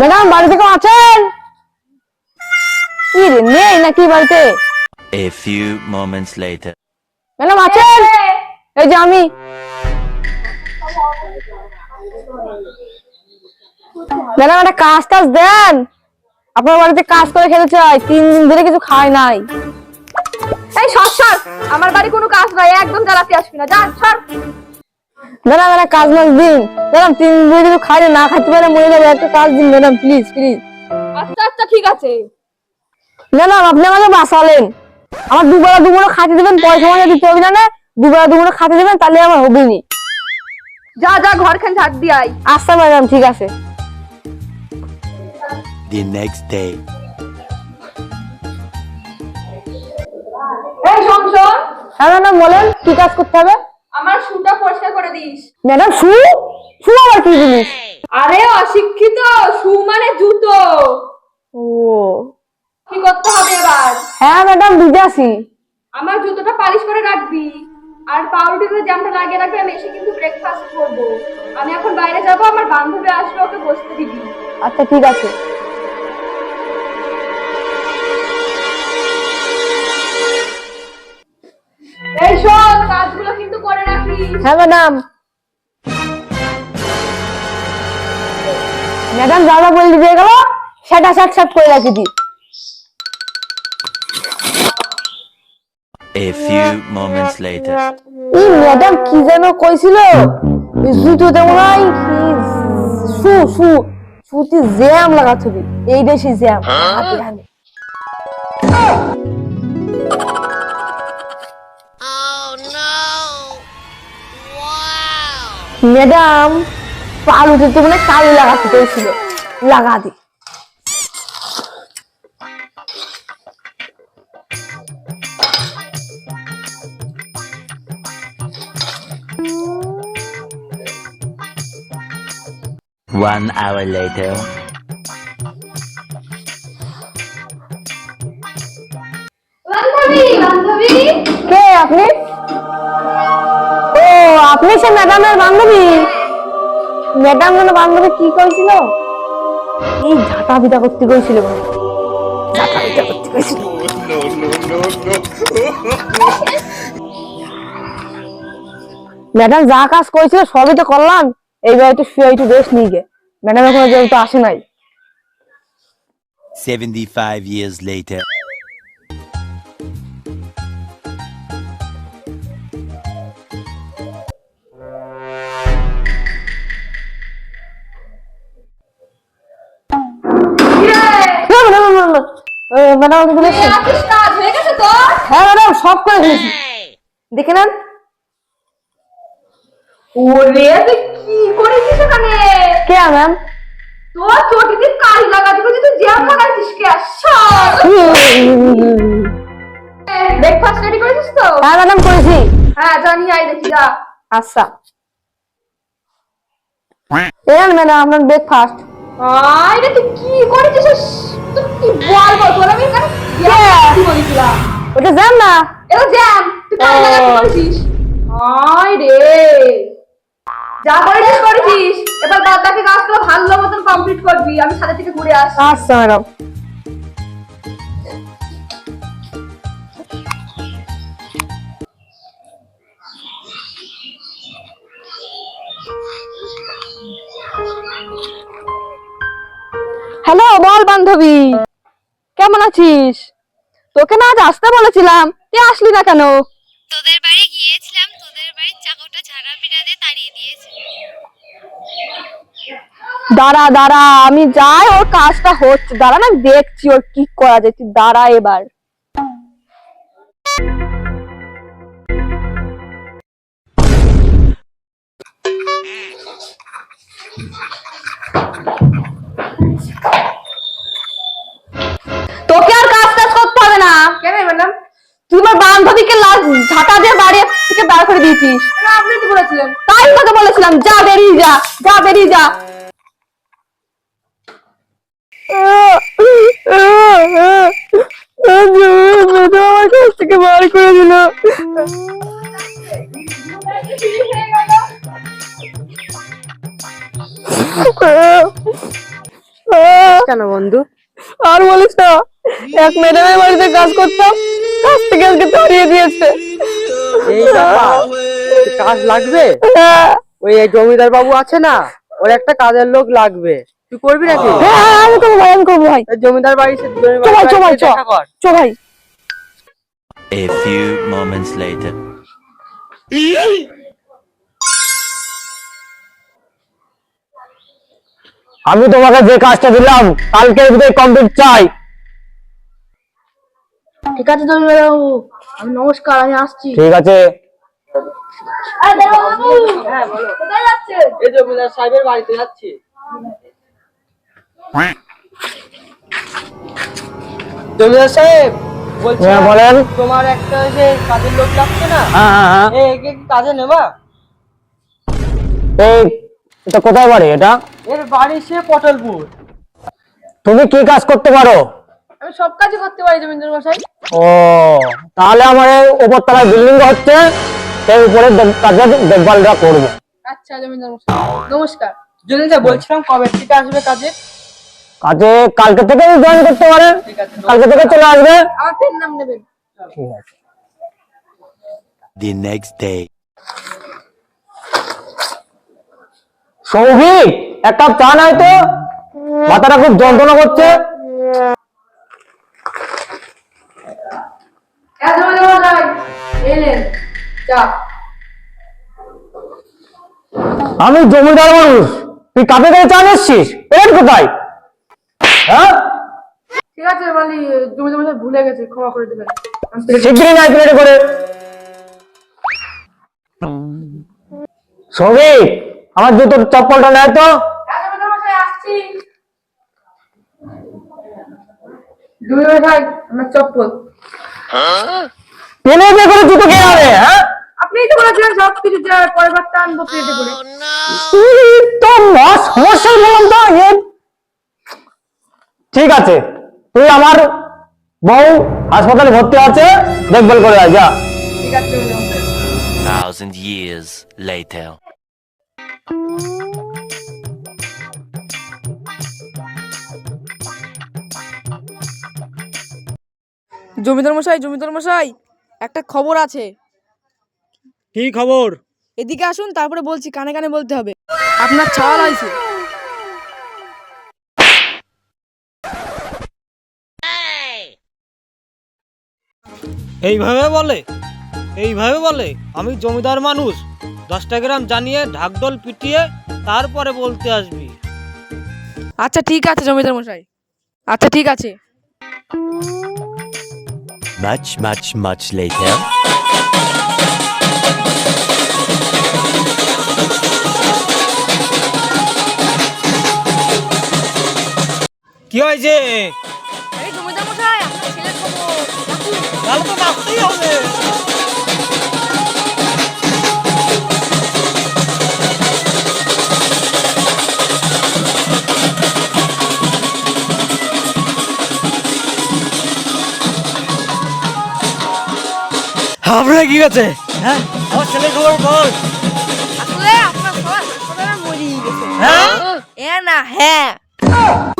Madam বাড়িতে কেউ আছেন? কি রে নেই নাকি বাড়িতে? A few moments later. Madam আছেন? এই যে আমি। ম্যাডাম একটা কাজ টাজ দেন। আপনার বাড়িতে কাজ করে খেতে চাই। তিন দিন ধরে কিছু খাই নাই। এই সর সর। আমার বাড়ি কোনো কাজ নাই। একদম জ্বালাতে আসবি না। যা সর। ম্যাডাম একটা কাজ মাস দিন। ম্যাডাম তিন দিন ধরে কিছু খাই না খাইতে পারে মরে যাবে। একটা কাজ দিন ম্যাডাম প্লিজ প্লিজ আচ্ছা আচ্ছা ঠিক আছে। ম্যাডাম আপনি আমাকে বাঁচালেন। আমার দুবেলা দুপুরে খাতে দেবেন পয়সা মজা দিতে হবে না না? দুবেলা দুপুরে খাতে দেবেন তাহলে আমার হবে নি যা যা ঘরখান ঝাড় দিয়ে আই আচ্ছা ম্যাডাম ঠিক আছে। The next day. এই শোন শোন। হ্যাঁ ম্যাডাম বলেন কি কাজ করতে হবে? করে দিস। ম্যাডাম শু শু আবার কি জিনিস? আরে অশিক্ষিত শু মানে জুতো। ও। কি করতে হবে এবার? হ্যাঁ ম্যাডাম বুঝে আসি। আমার জুতোটা পালিশ করে রাখবি। আর পাউরুটিতে জ্যামটা লাগিয়ে রাখবি আমি এসে কিন্তু ব্রেকফাস্ট করব। আমি এখন বাইরে যাব আমার বান্ধবী আসবে ওকে বসতে দিবি। আচ্ছা ঠিক আছে। হ্যাঁ ম্যাডাম। ম্যাডাম যা বলে দিয়ে গেল সেটা সাট সাট করে রাখি দি। A few moments later. ই ম্যাডাম কি যেন কইছিল? মনে হয় কি শু শু সুতি জ্যাম লাগাতে হবে এই দেশি জ্যাম হাতে হাতে। ম্যাডাম পালুতে তো মানে কালি লাগাতে কইছিল লাগা দি। One hour later. বান্ধবী বান্ধবী। কে আপনি? আপনি সে ম্যাডামের বান্ধবী? ম্যাডাম বান্ধবী কি এই ঝাঁটা করতে ম্যাডাম যা কাজ করেছিল সবই তো করলাম। এইবার একটু শুয়ে একটু রেস্ট নিয়ে গে। ম্যাডাম এখনও যেহেতু আসে নাই। 75 years later. ম্যাডাম কাজ হয়ে ম্যাডাম সব করে দিয়েছি দেখে নেন। ওরে কি করেছিস এখানে? কে ম্যাম? তোর চটিতে কালি লাগাতে বলছি তুই জ্যাম লাগাইছিস কে? সর ব্রেকফাস্ট রেডি করেছিস তো? হ্যাঁ ম্যাডাম করেছি। হ্যাঁ জানি আই দেখি যা। আচ্ছা। এন ম্যাডাম আপনার ব্রেকফাস্ট আই রে তুই কি করেছিস? তুই কি বলব তোর আমি এখানে জ্যাম কি বলেছিলাম ওটা যান না? এটা জ্যাম তুই কালি লাগাতে ও। করেছিস আই রে। যা করেছিস করেছিস। এবার বাদ বাকি কাজগুলো ভালো মতন কমপ্লিট করবি। আমি সাথে থেকে ঘুরে আস। আচ্ছা ম্যাডাম। হ্যালো বল বান্ধবী। কেমন আছিস? তোকে না আজ আসতে বলেছিলাম। তুই আসলি না কেন? তোদের বাড়ি গিয়েছিলাম তোদের বাড়ির চাকরটা ঝাড়া পিটা দিয়ে তাড়িয়ে দিয়েছে। দাঁড়া দাঁড়া আমি যাই ওর কাজটা হচ্ছে। দাঁড়া না আমি দেখছি ওর কি করা যায়। তুই দাঁড়া এবার। দিয়েছিস আপনি কি বলেছিলেন? তাই তোকে বলেছিলাম যা বেরিয়ে যা যা বেরিয়ে যা। থেকে বার করে দিল কেন বন্ধু? আর বলিস না এক ম্যাডামের বাড়িতে কাজ করতাম কাজ থেকে আজকে তাড়িয়ে দিয়েছে। এই কাজ লাগবে? হ্যাঁ ওই জমিদার বাবু আছে না ওর একটা কাজের লোক লাগবে। তুই করবি নাকি? হ্যাঁ, হ্যাঁ, আমি করব ভাই আমি করব ভাই। জমিদার বাড়ি A few moments later. আমি তোমাকে যে কাজটা দিলাম কালকের ভিতরে কমপ্লিট চাই। ঠিক আছে জমিদার বাবু। নমস্কার আমি আসছি। ঠিক আছে। হ্যাঁ বলো। কোথায় যাচ্ছে? এই জমিদার সাহেবের বাড়িতে যাচ্ছি। জমিদার সাহেব হ্যাঁ, বলেন। তোমার একটা ওই যে কাজের লোক লাগছে না? হ্যাঁ একে কাজে নেবা? এই এটা কোথায় বাড়ি এটা? এর বাড়ি সে পটলপুর। তুমি কি কাজ করতে পারো? আমি সব কাজই করতে পারি জমিদার মশাই। ও তাহলে আমার উপর তলায় বিল্ডিং হচ্ছে সেই উপরে দেখ- দেখভালটা করব। আচ্ছা জমিদার মশাই নমস্কার। জমিদার বলছিলাম কবে থেকে আসবে কাজে? কাজে কালকে থেকে জয়েন করতে পারেন কালকে থেকে চলে আসবে। আমার পেন নাম নেবেন। ঠিক আছে। The next day. সৌভিক এক কাপ চা নাই তো। মাথাটা খুব যন্ত্রণা করছে হ্যাঁ জমিদার মশাই এলেন চা আমি জমিদার মানুষ। তুই কাপে করে চা নিচ্ছিস পেট কোথায়? হ্যাঁ? ঠিক আছে মানে ভুলে গেছে ক্ষমা করে শিগগিরই প্লেটে করে। সৌভিক আমার জুতোর চপ্পলটা নেয় তো। হ্যাঁ মশাই আমার করে জুতো কে আনে হ্যাঁ? আপনি তো বলেছিলেন সব কিছু যা পরের বারটা আনব প্লেটে করে। এই তো মা সমস্যা বললাম তো এ। ঠিক আছে তুই আমার বউ হাসপাতালে ভর্তি আছে দেখভাল করে আয় যা। ঠিক আছে Thousand years later. জমিদার মশাই জমিদার মশাই একটা খবর আছে। কি খবর? এদিকে আসুন তারপরে বলছি কানে কানে বলতে হবে। আপনার ছাওয়াল হয়েছে এইভাবে বলে? এইভাবে বলে? আমি জমিদার মানুষ। দশটা গ্রাম জানিয়ে ঢাকডোল পিটিয়ে তারপরে বলতে আসবি। আচ্ছা ঠিক আছে জমিদার মশাই। আচ্ছা ঠিক আছে। Much, much, much later. কি হয়েছে? আরে জমিদার মশাই আপনার ছেলের খবর। তাহলে তো নাচতেই হবে। আমরা কি আছে হ্যাঁ আমার ছেলের খবর বল। আসলে আপনার সবাই হাসপাতালে মরিয়ে গেছে। হ্যাঁ? এ না হ্যাঁ।